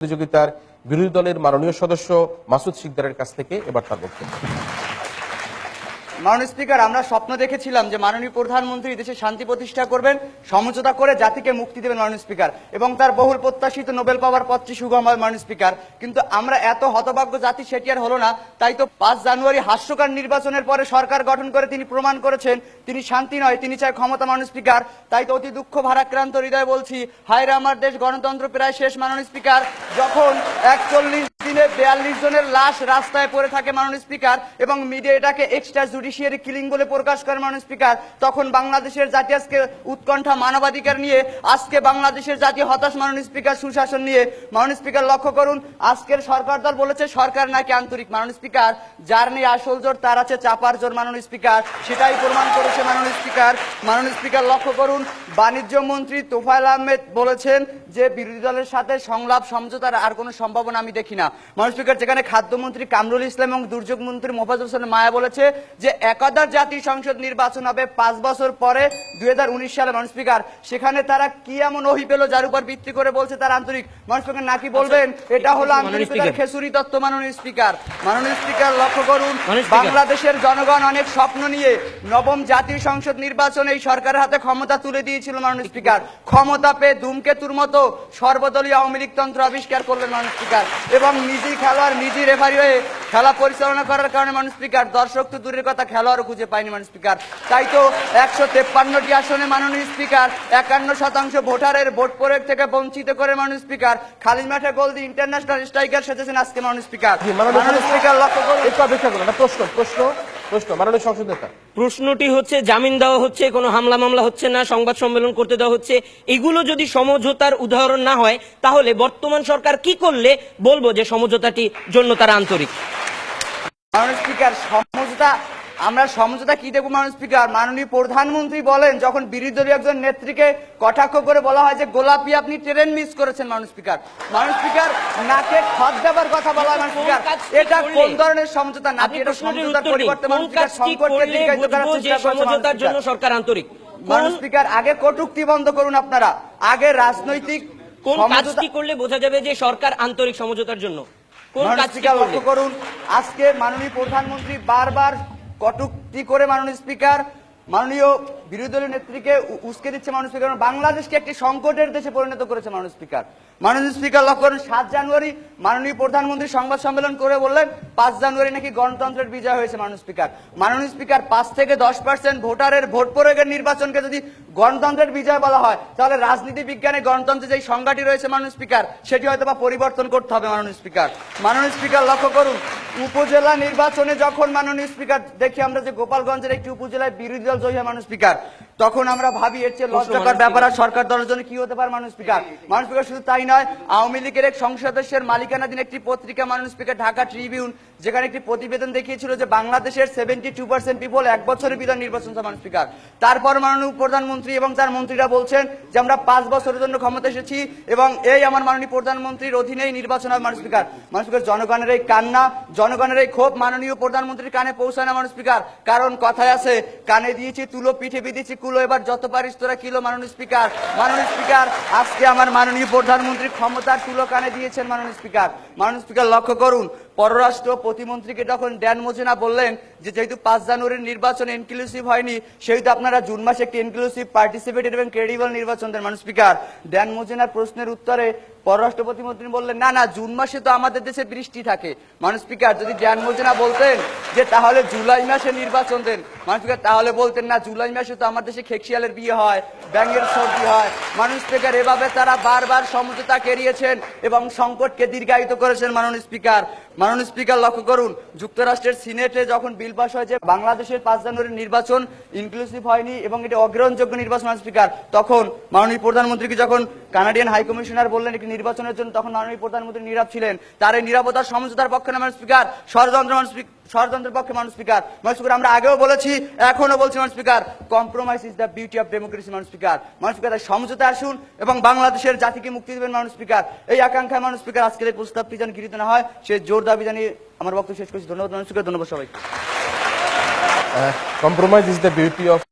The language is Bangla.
প্রতিযোগিতার বিরোধী দলের মাননীয় সদস্য মাসুদ শিকদারের কাছ থেকে এবার তার বক্তব্য। মাননীয় স্পিকার, আমরা স্বপ্ন দেখেছিলাম যে মাননীয় প্রধানমন্ত্রী দেশে শান্তি প্রতিষ্ঠা করবেন, সমঝোতা করে জাতিকে মুক্তি দেবেন মাননীয় স্পিকার, এবং তার বহুল প্রত্যাশিত নোবেল পাওয়ার পথটি সুগম হয় মাননীয় স্পিকার। কিন্তু আমরা এত হতভাগ্য জাতি, সেটি আর হলো না। তাই তো পাঁচ জানুয়ারি হাস্যকর নির্বাচনের পরে সরকার গঠন করে তিনি প্রমাণ করেছেন, তিনি শান্তি নয়, তিনি চায় ক্ষমতা, মাননীয় স্পিকার। তাই তো অতি দুঃখ, ভারাক্রান্ত হৃদয় বলছি, হায়রে আমার দেশ, গণতন্ত্র প্রায় শেষ, মাননীয় স্পিকার। যখন একচল্লিশ দিনে বিয়াল্লিশ জনের লাশ রাস্তায় পড়ে থাকে মাননীয় স্পিকার, এবং মিডিয়া এটাকে এক্সট্রা জুডিশিয়ারি কিলিং বলে প্রকাশ করে মাননীয় স্পিকার তখন বাংলাদেশের জাতি আজকে উৎকণ্ঠা মানবাধিকার নিয়ে, আজকে বাংলাদেশের জাতি হতাশ মাননীয় স্পিকার সুশাসন নিয়ে। মাননীয় স্পিকার লক্ষ্য করুন, আজকের সরকার দল বলেছে সরকার নাকি আন্তরিক। মাননীয় স্পিকার যার নেই আসল জোর, তার আছে চাপার জোর মাননীয় স্পিকার সেটাই প্রমাণ করেছে মাননীয় স্পিকার মাননীয় স্পিকার লক্ষ্য করুন, বাণিজ্য মন্ত্রী তোফায়েল আহমেদ বলেছেন যে বিরোধী দলের সাথে সংলাপ, সমঝোতার আর কোনো সম্ভাবনা আমি দেখি না। মাননীয় স্পিকার যেখানে খাদ্যমন্ত্রী কামরুল ইসলাম এবং দুর্যোগ মন্ত্রী মোফাজ হোসেন মায়া বলেছে যে একাধার জাতীয় সংসদ নির্বাচন হবে পাঁচ বছর পরে দুই সালে মাননীয় স্পিকার। সেখানে তারা কি এমন ওহি পেল যার উপর ভিত্তি করে বলছে তারা আন্তরিক? মাননীয় স্পিকার নাকি বলবেন? এটা হলো আন্তরিকতার খেসুরি তত্ত্ব মাননীয় স্পিকার। মাননীয় স্পিকার লক্ষ্য করুন বাংলাদেশের জনগণ অনেক স্বপ্ন নিয়ে নবম জাতীয় সংসদ নির্বাচনে এই সরকারের হাতে ক্ষমতা তুলে দিয়েছিল মাননীয় স্পিকার। ক্ষমতা পেয়ে ধূমকেতুর মতো সর্বদলীয় আওয়ামী লীগ তন্ত্র আবিষ্কার করলেন মাননীয় স্পিকার। এবং নিজেই খেলোয়াড় নিজেই রেফারি হয়ে খেলা পরিচালনা করার কারণে মানুষ স্পিকার দর্শক তো দূরের কথা খেলোয়াড়ও খুঁজে পায়নি মানুষ স্পিকার তাই তো একশো তেপ্পান্নটি আসনে মাননীয় স্পিকার একান্ন শতাংশ ভোটারের ভোট প্রয়োগ থেকে বঞ্চিত করে মানুষ স্পিকার খালি মাঠে গোল দিয়ে ইন্টারন্যাশনাল স্ট্রাইকার সেজেছেন আজকে মানুষ স্পিকার মাননীয় স্পিকার লক্ষ্য করুন। প্রশ্ন প্রশ্ন। প্রশ্ন মাননীয় সংসদ নেতা। প্রশ্নটি হচ্ছে জামিন দেওয়া হচ্ছে কোনো হামলা মামলা হচ্ছে না সংবাদ সম্মেলন করতে দেওয়া হচ্ছে। এগুলো যদি সমঝোতার উদাহরণ না হয় তাহলে বর্তমান সরকার কি করলে? বলব যে সমঝোতাটি জন্য তারা আন্তরিক। স্পিকার সমঝোতা আমরা সমঝোতা কি দেখব মাননীয় স্পিকার? মাননীয় প্রধানমন্ত্রী বলেন যখন বিরোধী দলীয় একজন নেত্রীকে কটাক্ষ করে বলা হয় যে গোলাপি আপনি ট্রেন মিস করেছেন মাননীয় স্পিকার। মাননীয় স্পিকার নাকে খত দেবার কথা বলা হয় মাননীয় স্পিকার। এটা কোন ধরনের সমঝোতা? আপনি এটা সমঝোতার পরিবর্তে মাননীয় স্পিকার সংকটকে দীর্ঘায়িত করার চেষ্টা করেছে সমঝোতার জন্য সরকার আন্তরিক? মাননীয় স্পিকার আগে কটুক্তি বন্ধ করুন আপনারা। আগে রাজনৈতিক কোন কাজটি করলে বোঝা যাবে যে সরকার আন্তরিক সমঝোতার জন্য? কোন কাজটি করুন আজকে মাননীয় প্রধানমন্ত্রী বারবার কটূক্তি করে মাননীয় স্পিকার, মাননীয় বিরোধী দলীয় নেত্রীকে উস্কে দিচ্ছে মাননীয় স্পিকার বাংলাদেশকে একটি সংকটের দেশে পরিণত করেছে মাননীয় স্পিকার। মাননীয় স্পিকার লক্ষ্য করুন, সাত জানুয়ারি মাননীয় প্রধানমন্ত্রী সংবাদ সম্মেলন করে বললেন, পাঁচ জানুয়ারি নাকি গণতন্ত্রের বিজয় হয়েছে মাননীয় স্পিকার। মাননীয় স্পিকার, পাঁচ থেকে দশ পার্সেন্ট ভোটারের ভোট প্রয়োগের নির্বাচনকে যদি গণতন্ত্রের বিজয় বলা হয়, তাহলে রাজনীতি বিজ্ঞানে গণতন্ত্রের যে সংজ্ঞাটি রয়েছে মাননীয় স্পিকার, সেটি হয়তো বা পরিবর্তন করতে হবে মাননীয় স্পিকার। মাননীয় স্পিকার লক্ষ্য করুন, উপজেলা নির্বাচনে যখন মাননীয় স্পিকার, দেখি আমরা যে গোপালগঞ্জের একটি উপজেলায় বিরোধী দল জয়ী হয় মাননীয় স্পিকার তখন আমরা ভাবি এর চেয়ে লজ্জাকর ব্যাপার আর সরকার দলের জন্য কি হতে পারে মাননীয় স্পিকার? মাননীয় স্পিকার শুধু তাই নয় আওয়ামী লীগের এক সংসদ সদস্যের মালিকানাধীন একটি পত্রিকা মাননীয় স্পিকার ঢাকা ট্রিবিউন যেখানে একটি প্রতিবেদন দেখিয়েছিল যে বাংলাদেশের সেভেন্টি টু পার্সেন্ট পিপল এক বছরের বিধান নির্বাচন মাননীয় স্পিকার। তারপর মাননীয় প্রধানমন্ত্রী এবং তার মন্ত্রীরা বলছেন যে আমরা পাঁচ বছরের জন্য ক্ষমতা এসেছি এবং এই আমার মাননীয় প্রধানমন্ত্রীর অধীনেই নির্বাচন হবে মাননীয় স্পিকার। মাননীয় স্পিকার জনগণের এই কান্না জনগণের এই ক্ষোভ মাননীয় প্রধানমন্ত্রীর কানে পৌঁছায় না মাননীয় স্পিকার। কারণ কথায় আছে কানে দিয়েছি তুলো পিঠে বিধিছি কুলো এবার যত পারিস তোরা কিলো মাননীয় স্পিকার। মাননীয় স্পিকার, আজকে আমার মাননীয় প্রধানমন্ত্রী ক্ষমতার তুলো কানে দিয়েছেন মাননীয় স্পিকার। মাননীয় স্পিকার, লক্ষ্য করুন, পররাষ্ট্র প্রতিমন্ত্রীকে যখন ড্যান মোজেনা বললেন যে যেহেতু পাঁচ জানুয়ারির নির্বাচন ইনক্লুসিভ হয়নি, সেহেতু আপনারা জুন মাসে একটি ইনক্লুসিভ পার্টিসিপেটেড এবং ক্রেডিবল নির্বাচন দেন। মাননীয় স্পিকার, ড্যান মোজেনার প্রশ্নের উত্তরে পররাষ্ট্র প্রতিমন্ত্রী বললেন, না না, জুন মাসে তো আমাদের দেশে বৃষ্টি থাকে। মানুষ স্পিকার, যদি জ্ঞান মোজনা বলতেন যে, তাহলে জুলাই মাসে নির্বাচন দেন। মানুষ স্পিকার, তাহলে বলতেন, না, জুলাই মাসে তো আমার দেশে খেকশিয়ালের বিয়ে হয় ব্যাঙ্গের সর্দি হয়। মানুষ স্পিকার, এভাবে তারা বারবার সমঝোতা কেরিয়েছেন এবং সংকটকে দীর্ঘায়িত করেছেন মাননীয় স্পিকার। মাননীয় স্পিকার, লক্ষ্য করুন, যুক্তরাষ্ট্রের সিনেটে যখন বিল পাস হয়েছে বাংলাদেশের পাঁচ জানুয়ারির নির্বাচন ইনক্লুসিভ হয়নি এবং এটি অগ্রহণযোগ্য নির্বাচন স্পিকার, তখন মাননীয় প্রধানমন্ত্রীকে যখন কানাডিয়ান হাই কমিশনার বললেন একটি নির্বাচনের জন্য, তখন মাননীয় প্রধানমন্ত্রী নীরব ছিলেন। তার এই নিরাপত্তার সমঝোতার পক্ষে নামের স্পিকার? ষড়যন্ত্র ষড়যন্ত্রের পক্ষে মানুষ স্পিকার মানুষ স্পিকার আমরা আগেও বলেছি এখনও বলছি মানুষ speaker compromise is the beauty of democracy মানুষ স্পিকার মানুষ স্পিকার সমঝোতা আসুন এবং বাংলাদেশের জাতিকে মুক্তি দেবেন মানুষ স্পিকার এই আকাঙ্ক্ষায় মানুষ স্পিকার আজকের এই প্রস্তাবটি যেন গৃহীত না হয়, সে জোর দাবি জানিয়ে আমার বক্তব্য শেষ করছি। ধন্যবাদ মানুষ স্পিকার ধন্যবাদ সবাই compromise is the beauty of